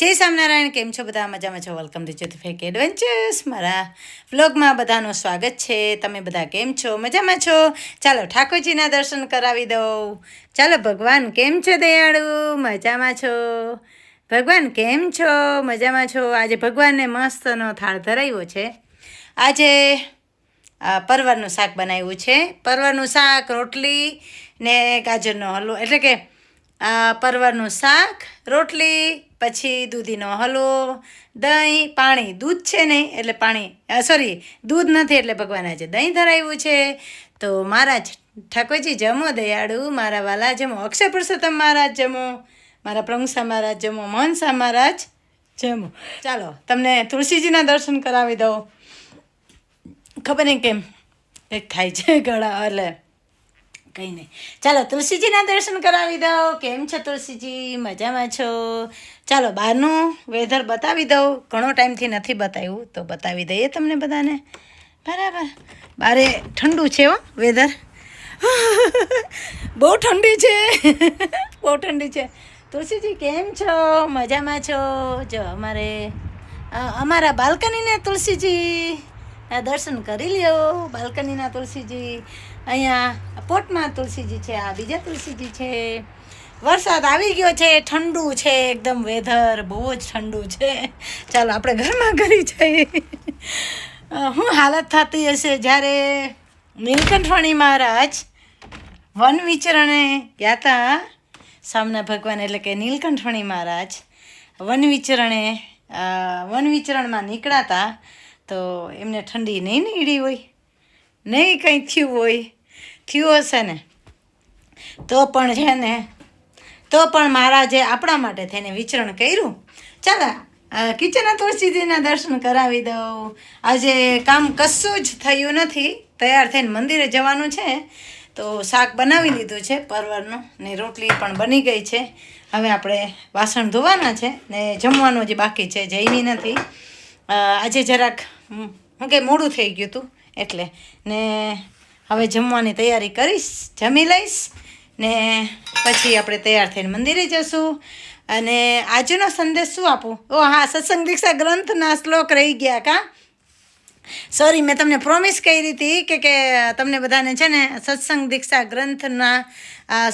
જય સ્વામિનારાયણ, કેમ છો બધા? મજામાં છો? વેલકમ ટુ જ્યોતિફેક એડવેન્ચર્સ મારા વ્લોગમાં બધાનું સ્વાગત છે. તમે બધા કેમ છો? મજામાં છો? ચાલો ઠાકોરજીના દર્શન કરાવી દઉં. ચાલો, ભગવાન કેમ છે દયાળુ? મજામાં છો? ભગવાન કેમ છો? મજામાં છો? આજે ભગવાનને મસ્તનો થાળ ધરાવ્યો છે. આજે પરવરનું શાક બનાવ્યું છે. પરવરનું શાક, રોટલી ને ગાજરનો હલવો. એટલે કે પરવરનું શાક, રોટલી, પછી દૂધીનો હલવો, દહીં, પાણી. દૂધ છે નહીં એટલે પાણી સોરી દૂધ નથી એટલે ભગવાન આજે દહીં ધરાવ્યું છે. તો મહારાજ ઠાકોરજી, જમો દયાળુ, મારા વાલા જમો. અક્ષય પુરુષોત્તમ મહારાજ જમો, મારા પ્રમુખસા મહારાજ જમો મોહનસા મહારાજ જમો. ચાલો, તમને તુલસીજીના દર્શન કરાવી દઉં. ખબર નહીં કેમ એક થાય છે ગળા, એટલે. કંઈ નહીં. ચાલો, તુલસીજીના દર્શન કરાવી દઉં કેમ છો તુલસીજી? મજામાં છો? ચાલો, બહારનું વેધર બતાવી દઉં. ઘણો ટાઈમથી નથી બતાવ્યું, તો બતાવી દઈએ તમને બધાને. બરાબર. બારે ઠંડુ છે હો વેધર બહુ ઠંડી છે. બહુ ઠંડી છે. તુલસીજી, કેમ છો? મજામાં છો? જો, અમારે અમારા બાલ્કનીને તુલસીજી. દર્શન કરી લ્યો. બાલ્કનીના તુલસીજી, અહીંયા પોટમાં તુલસીજી છે, આ બીજા તુલસીજી છે. વરસાદ આવી ગયો છે, ઠંડુ છે, એકદમ વેધર, બહુ જ ઠંડુ છે. ચાલો, આપણે ઘરમાં કરી જઈએ. હું હાલત થતી હશે જ્યારે નીલકંઠવાણી મહારાજ વન વિચરણે ગયા હતા સામના ભગવાન, એટલે કે નીલકંઠવાણી મહારાજ વન વિચરણે વન વિચરણમાં નીકળાતા તો એમને ઠંડી નહીં નીડી હોય, નહીં કંઈ થયું હોય, થયું હશે ને? તો પણ છે ને, તો પણ મહારાજે આપણા માટે થઈને વિચરણ કર્યું, ચાલો કિચન તુલસીજીના દર્શન કરાવી દઉં. આજે કામ કશું જ થયું નથી, તૈયાર થઈને મંદિરે જવાનું છે, તો શાક બનાવી લીધું છે, પરવરનું, ને રોટલી પણ બની ગઈ છે. હવે આપણે વાસણ ધોવાના છે, ને જમવાનું જે બાકી છે જઈની નથી. આજે જરાક હું કે મોડું થઈ ગયું હતું એટલે ને હવે જમવાની તૈયારી કરીશ, જમી લઈશ, ને પછી આપણે તૈયાર થઈને મંદિરે જશું. અને આજનો સંદેશ શું આપું? ઓ, હા, સત્સંગ દીક્ષા ગ્રંથના શ્લોક રહી ગયા કા? સોરી મેં તમને પ્રોમિસ કરી હતી કે કે તમને બધાને છે ને સત્સંગ દીક્ષા ગ્રંથના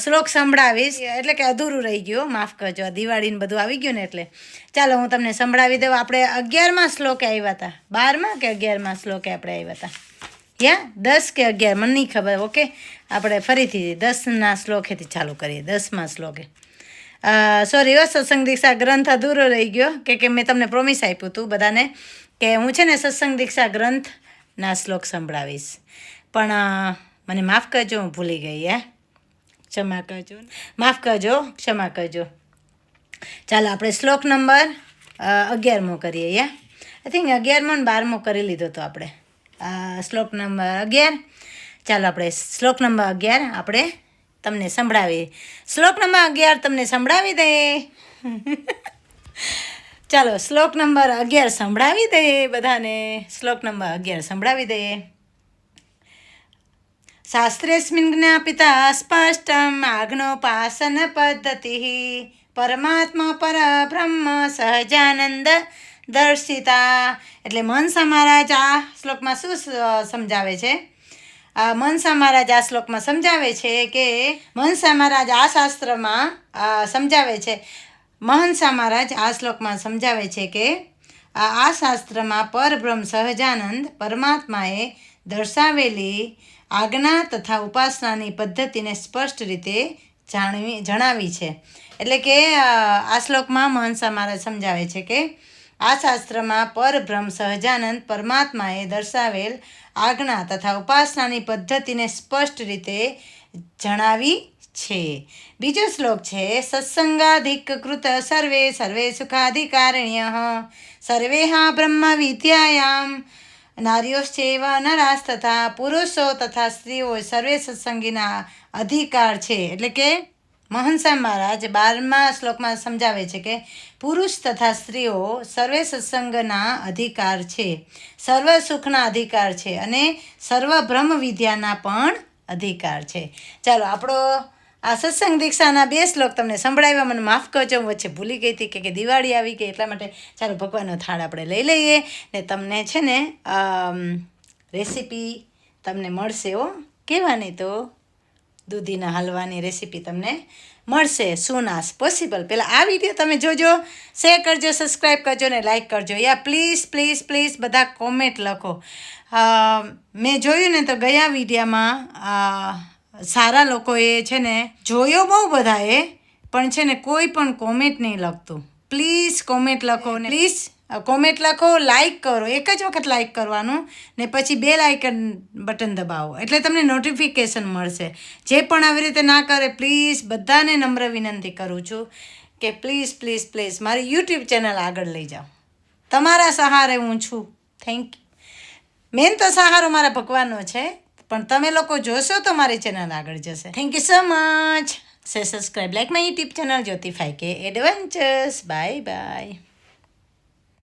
શ્લોક સંભળાવીશ. એટલે કે અધૂરું રહી ગયું. માફ કરજો દિવાળીને બધું આવી ગયું ને એટલે. ચાલો, હું તમને સંભળાવી દઉં. આપણે અગિયારમાં શ્લોકે આવ્યા હતા. બારમાં કે અગિયારમાં શ્લોકે આપણે આવ્યા હતા? યા? દસ કે અગિયાર? મને નહીં ખબર. ઓકે આપણે ફરીથી દસના શ્લોકેથી ચાલુ કરીએ. દસમાં શ્લોકે. સોરી હો, સત્સંગ દીક્ષા ગ્રંથ અધૂરો રહી ગયો. કે કે મેં તમને પ્રોમિસ આપ્યું હતું બધાને કે હું છે ને સત્સંગ દીક્ષા ગ્રંથના શ્લોક સંભળાવીશ. પણ મને માફ કરજો, હું ભૂલી ગઈ, હે. ક્ષમા કરજો. માફ કરજો, ક્ષમા કરજો. ચાલો, આપણે શ્લોક નંબર અગિયારમો કરીએ યા આઈ થિંક અગિયારમો ને બારમો કરી લીધો હતો આપણે. શ્લોક નંબર અગિયાર. ચાલો, આપણે શ્લોક નંબર અગિયાર, આપણે તમને સંભળાવી. શ્લોક નંબર અગિયાર તમને સંભળાવી દે. ચાલો, શ્લોક નંબર અગિયાર સંભળાવી દે બધાને. શ્લોક નંબર અગિયાર સંભળાવી દે. શાસ્ત્રેસ્મિન જ્ઞાપિતા સ્પષ્ટમ આગ્નોપાસન પદ્ધતિ. પરમાત્મા પર બ્રહ્મ સહજાનંદ દર્શિતા. એટલે મનસા મહારાજ આ શ્લોકમાં શું સમજાવે છે? મનસા મહારાજ આ શ્લોકમાં સમજાવે છે કે મનસા મહારાજ આ શાસ્ત્રમાં સમજાવે છે. મહંસા મહારાજ આ શ્લોકમાં સમજાવે છે કે આ શાસ્ત્રમાં પરબ્રહ્મ સહજાનંદ પરમાત્માએ દર્શાવેલી આજ્ઞા તથા ઉપાસનાની પદ્ધતિને સ્પષ્ટ રીતે જાણવી, જણાવી છે. એટલે કે આ શ્લોકમાં મહંસા મહારાજ સમજાવે છે કે આ શાસ્ત્રમાં પરબ્રહ્મ સહજાનંદ પરમાત્માએ દર્શાવેલ આજ્ઞા તથા ઉપાસનાની પદ્ધતિને સ્પષ્ટ રીતે જણાવી છે. બીજો શ્લોક છે સત્સંગાધિક કૃત સર્વે સર્વે સુખાધિકારણ્ય સર્વે હા બ્રહ્મ વિદ્યાયામ, નાર્યોશ્ચેવ નરાસ તથા પુરુષો તથા સ્ત્રીઓ સર્વે સત્સંગીના અધિકાર છે. એટલે કે મહંસા મહારાજ બારમા શ્લોકમાં સમજાવે છે કે પુરુષ તથા સ્ત્રીઓ સર્વે સત્સંગના અધિકાર છે, સર્વ સુખના અધિકાર છે અને સર્વ બ્રહ્મ વિદ્યાના પણ અધિકાર છે. ચાલો, આપણો આ સત્સંગ દીક્ષાના બે શ્લોક તમને સંભળાવ્યા. મને માફ કરજો, હું વચ્ચે ભૂલી ગઈ હતી કે દિવાળી આવી ગઈ, એટલા માટે ચાલો ભગવાનનો થાળ આપણે લઈ લઈએ ને તમને છે ને રેસીપી તમને મળશે ઓ કહેવાની તો. દૂધીના હલવાની રેસીપી તમને મળશે. સુનાશ પોસિબલ પહેલાં આ વીડિયો તમે જોજો શેર કરજો સબસ્ક્રાઈબ કરજો ને લાઇક કરજો. યા પ્લીઝ પ્લીઝ પ્લીઝ બધા કોમેન્ટ લખો. મેં જોયું ને તો ગયા વિડીયામાં સારા લોકોએ છે ને જોયો બહુ બધાએ, પણ છે ને કોઈ પણ કોમેન્ટ નહીં લખતું. પ્લીઝ કોમેન્ટ લખો ને પ્લીઝ કોમેન્ટ લખો લાઇક કરો, એક જ વખત લાઇક કરવાનું ને પછી બે લાઇકન બટન દબાવો. એટલે તમને નોટિફિકેશન મળશે. જે પણ આવી રીતે ના કરે પ્લીઝ બધાને નમ્ર વિનંતી કરું છું કે પ્લીઝ પ્લીઝ પ્લીઝ મારી યુટ્યુબ ચેનલ આગળ લઈ જાઓ. તમારા સહારે હું છું. થેન્ક યુ મેન તો સહારો મારા ભગવાનનો છે, પણ તમે લોકો જોશો તો મારી ચેનલ આગળ જશે. થેન્ક યુ સો મચ સે subscribe like my YouTube channel Jyoti phi કે એડવેન્ચર્સ બાય બાય